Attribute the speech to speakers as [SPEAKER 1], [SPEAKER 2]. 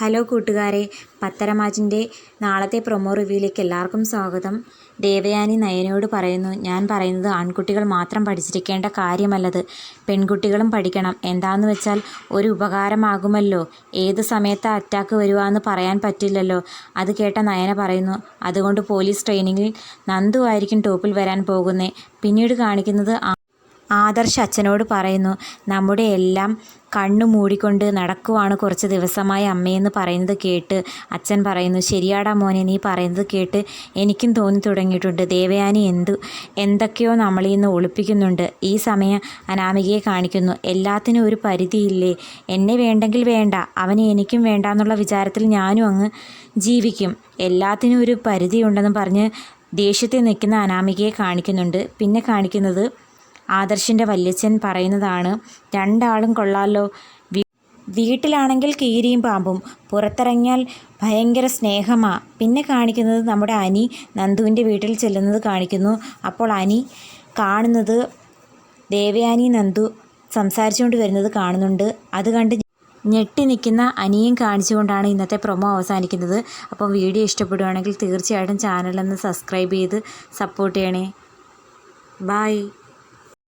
[SPEAKER 1] Hello കൂട്ടുകാരെ പത്തരമാജിന്റെ നാളത്തെ promo റിവ്യൂയിലേക്ക് എല്ലാവർക്കും സ്വാഗതം. ദേവയാനി നയനയോട് പറയുന്നു ഞാൻ പറയുന്നത് ആൺകുട്ടികൾ മാത്രം പഠിച്ചിരിക്കേണ്ട കാര്യമല്ലത്. പെൺകുട്ടികളും പഠിക്കണം. എന്താന്ന് വെച്ചാൽ ഒരു ഉപകാരമാകുമല്ലോ. ഏത് സമയത്ത് അറ്റാക്ക് വരുവാന്ന് പറയാൻ പറ്റില്ലല്ലോ. അത് കേട്ട നയന പറയുന്നു അതുകൊണ്ട് പോലീസ് ട്രെയിനിങ്ങിൽ നന്ദു ആയിരിക്കും ടോപ്പിൽ വരാൻ പോകുന്നേ. പിന്നീട് കാണിക്കുന്നത് ആദർശ് അച്ഛനോട് പറയുന്നു നമ്മുടെ എല്ലാം കണ്ണു മൂടിക്കൊണ്ട് നടക്കുവാണ് കുറച്ച് ദിവസമായി അമ്മയെന്ന് പറയുന്നത് കേട്ട് അച്ഛൻ പറയുന്നു ശരിയാടാ മോനെ നീ പറയുന്നത് കേട്ട് എനിക്കും തോന്നി തുടങ്ങിയിട്ടുണ്ട്. ദേവയാനി എന്തു എന്തൊക്കെയോ നമ്മളിൽ നിന്ന് ഒളിപ്പിക്കുന്നുണ്ട്. ഈ സമയം അനാമികയെ കാണിക്കുന്നു എല്ലാത്തിനും ഒരു പരിധിയില്ലേ? എന്നെ വേണ്ടെങ്കിൽ വേണ്ട അവനെ എനിക്കും വേണ്ട എന്നുള്ള വിചാരത്തിൽ ഞാനും അങ്ങ് ജീവിക്കും. എല്ലാത്തിനും ഒരു പരിധിയുണ്ടെന്ന് പറഞ്ഞ് ദേഷ്യത്തിൽ നിൽക്കുന്ന അനാമികയെ കാണിക്കുന്നുണ്ട്. പിന്നെ കാണിക്കുന്നത് ആദർശിന്റെ വല്യച്ഛൻ പറയുന്നതാണ് രണ്ടാളും കൊള്ളാലോ. വീട്ടിലാണെങ്കിൽ കീരിയും പാമ്പും. പുറത്തിറങ്ങിയാൽ ഭയങ്കര സ്നേഹമാ. പിന്നെ കാണിക്കുന്നത് നമ്മുടെ അനി. നന്ദുവിന്റെ വീട്ടിൽ ചെല്ലുന്നത് കാണിക്കുന്നു. അപ്പോൾ അനി കാണുന്നത് ദേവയാനി നന്ദു സംസാരിച്ചുകൊണ്ട് വരുന്നത് കാണുന്നുണ്ട്. അത് കണ്ട് ഞെട്ടി നിൽക്കുന്ന അനിയും കാണിച്ചുകൊണ്ടാണ് ഇന്നത്തെ പ്രൊമോ അവസാനിക്കുന്നത്. അപ്പോൾ വീഡിയോ ഇഷ്ടപ്പെടുകയാണെങ്കിൽ തീർച്ചയായിട്ടും ചാനലൊന്ന് സബ്സ്ക്രൈബ് ചെയ്ത് സപ്പോർട്ട് ചെയ്യണേ. ബായ്